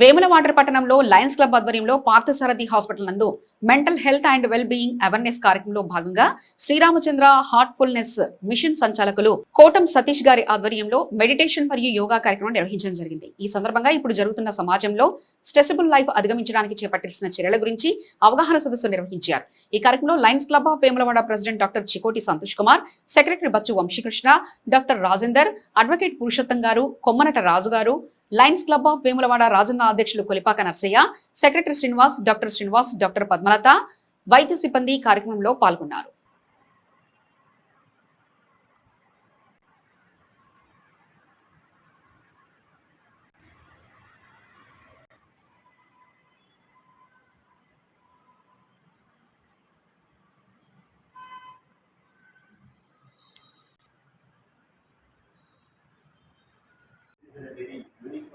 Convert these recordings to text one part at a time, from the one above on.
వేములవాటర్ పట్టణంలో Lions club ఆధ్వర్యంలో Parthasarathi hospital నందు mental health and well being awareness కార్యక్రమంలో భాగంగా శ్రీరామచంద్ర హార్ట్ఫుల్నెస్ మిషన్ సంచాలకులు కోటం సతీష్ గారి ఆధ్వర్యంలో మెడిటేషన్ మరియు యోగా కార్యక్రమం నిర్వహించడం జరిగింది. ఈ సందర్భంగా ఇప్పుడు జరుగుతున్న సమాజంలో స్ట్రెసబుల్ లైఫ్ అధిగమించడానికి చేపట్టాల్సిన చర్యల గురించి అవగాహన సదస్సు నిర్వహించారు. ఈ కార్యక్రమంలో lions club of Vemulawada president doctor Chikoti Santosh Kumar secretary Bachchu Vamsikrishna doctor Rajender advocate Purushottam గారు కొమ్మనట రాజు గారు lions club of Vemulawada Rajanna అధ్యక్షులు Kolipaka Narsaiah secretary Srinivas doctor Srinivas doctor Padmalatha వైద్య సిబ్బంది కార్యక్రమంలో పాల్గొన్నారు.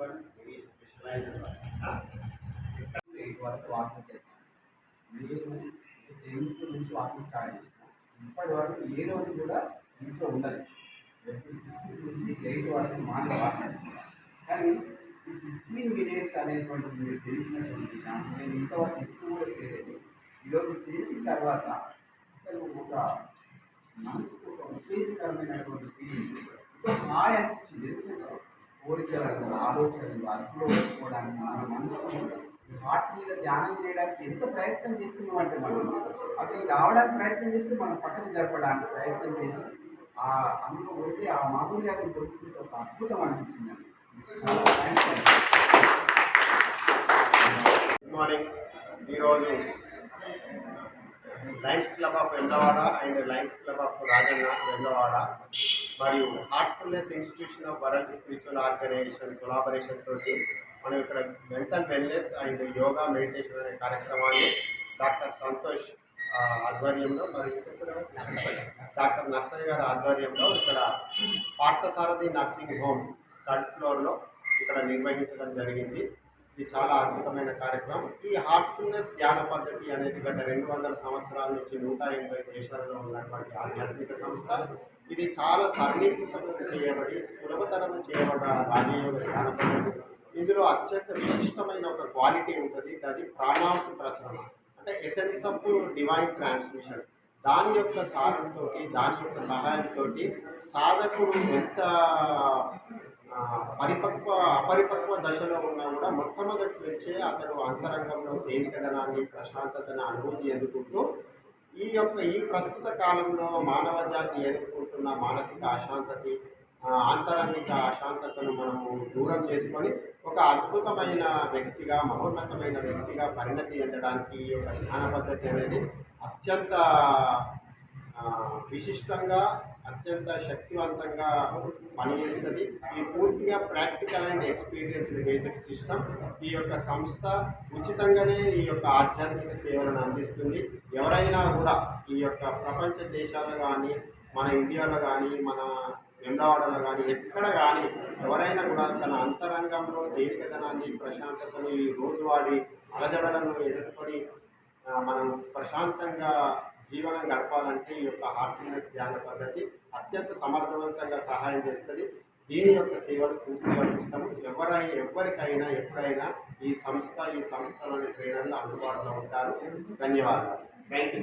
Unique one, very specialized వరకు walking చేస్తాను నేను టెన్త్ నుంచి వాకింగ్ స్టార్ట్ ఇప్పటి వరకు ఏ రోజు కూడా ఇంట్లో ఉండదు ఎవ్రీ సిక్స్ నుంచి ఎయిట్ వరకు మార్నింగ్ వాకింగ్ కానీ ఈ ఫిఫ్టీన్ మినిట్స్ అనేటువంటి మీరు చేసినటువంటి నేను ఇంతవరకు ఎక్కువ కూడా చేయలేదు ఈరోజు చేసిన తర్వాత అసలు ఒక మనసుకు ఒక ఉత్తేజకరమైనటువంటి ఫీలింగ్ ఒక హాయ్ అనిపించింది. ఎందుకంటే కోరికలను ఆలోచనలు అదుపులో పెట్టుకోవడానికి మన మనసు వాటి హార్ట్ మీద ధ్యానం చేయడానికి ఎంత ప్రయత్నం చేస్తున్నాం అంటే మనం అవి రావడానికి ప్రయత్నం చేస్తే మనం పక్కన జరపడానికి ప్రయత్నం చేసి ఆ అందులో ఉంటే ఆ మాధుర్యాన్ని పొందుకుంటే ఒక అద్భుతం అనిపించిందండి గుడ్ మార్నింగ్ ఈరోజు lions club of Vemulawada and lions club of Rajanna Vemulawada మరియు heartfulness institution of world spiritual organisation collaboration తోటి మనం ఇక్కడ mental wellness and yoga meditation అనే కార్యక్రమాన్ని డాక్టర్ సంతోష్ ఆధ్వర్యంలో మరియు డాక్టర్ నర్సయ్య గారి ఆధ్వర్యంలో ఇక్కడ పార్థసారథి నర్సింగ్ హోమ్ థర్డ్ ఫ్లోర్లో ఇక్కడ నిర్వహించడం జరిగింది. ఇది చాలా అద్భుతమైన కార్యక్రమం. ఈ హార్ట్ఫుల్నెస్ ధ్యాన పద్ధతి అనేది గత రెండు వందల సంవత్సరాల నుంచి నూట ఎనభై దేశాలలో ఉన్నటువంటి ఆధ్యాత్మిక సంస్థ. ఇది చాలా సరళీకృతం చేయబడి సులభతరం చేయబడ్డ రాజయోగ ధ్యాన పద్ధతి. ఇందులో అత్యంత విశిష్టమైన ఒక క్వాలిటీ ఉంటుంది. అది ప్రాణాంతి ప్రసరణ అంటే ఎసెన్స్ ఆఫ్ డివైన్ ట్రాన్స్మిషన్ దాని యొక్క సారంతో దాని యొక్క సహాయంతో సాధకుడు ఎంత పరిపక్వ అపరిపక్వ దశలో ఉన్నా కూడా మొట్టమొదటి నుంచే అతడు అంతరంగంలో తేలికదనాన్ని ప్రశాంతతను అనుభూతి ఎదుర్కొంటూ ఈ యొక్క ఈ ప్రస్తుత కాలంలో మానవ జాతి ఎదుర్కొంటున్న మానసిక అశాంతతి ఆంతరంగిక అశాంతతను మనము దూరం చేసుకొని ఒక అద్భుతమైన వ్యక్తిగా మహోన్నతమైన వ్యక్తిగా పరిణతి చెందడానికి ఈ యొక్క జ్ఞాన పద్ధతి అనేది అత్యంత విశిష్టంగా అత్యంత శక్తివంతంగా పనిచేస్తుంది. ఈ పూర్తిగా practical and experience basic system ఈ యొక్క సంస్థ ఉచితంగానే ఈ యొక్క ఆధ్యాత్మిక సేవలను అందిస్తుంది. ఎవరైనా కూడా ఈ యొక్క ప్రపంచ దేశాలు కానీ మన ఇండియాలో కానీ మన వెండవాడలో కానీ ఎక్కడ కానీ ఎవరైనా కూడా తన అంతరంగంలో దీర్ఘతనాన్ని ప్రశాంతతను ఈ రోజువాడి అలజడలను ఎదుర్కొని మనం ప్రశాంతంగా జీవనం గడపాలంటే ఈ యొక్క హార్ట్ఫుల్నెస్ ధ్యాన పద్ధతి అత్యంత సమర్థవంతంగా సహాయం చేస్తుంది. దీని యొక్క సేవలు పూర్తిగా ఉచితం ఎవరై ఎవరికైనా ఎప్పుడైనా ఈ సంస్థ ఈ సంస్థలోని ట్రైనర్లు అందుబాటులో ఉంటారు. ధన్యవాదాలు. Thank you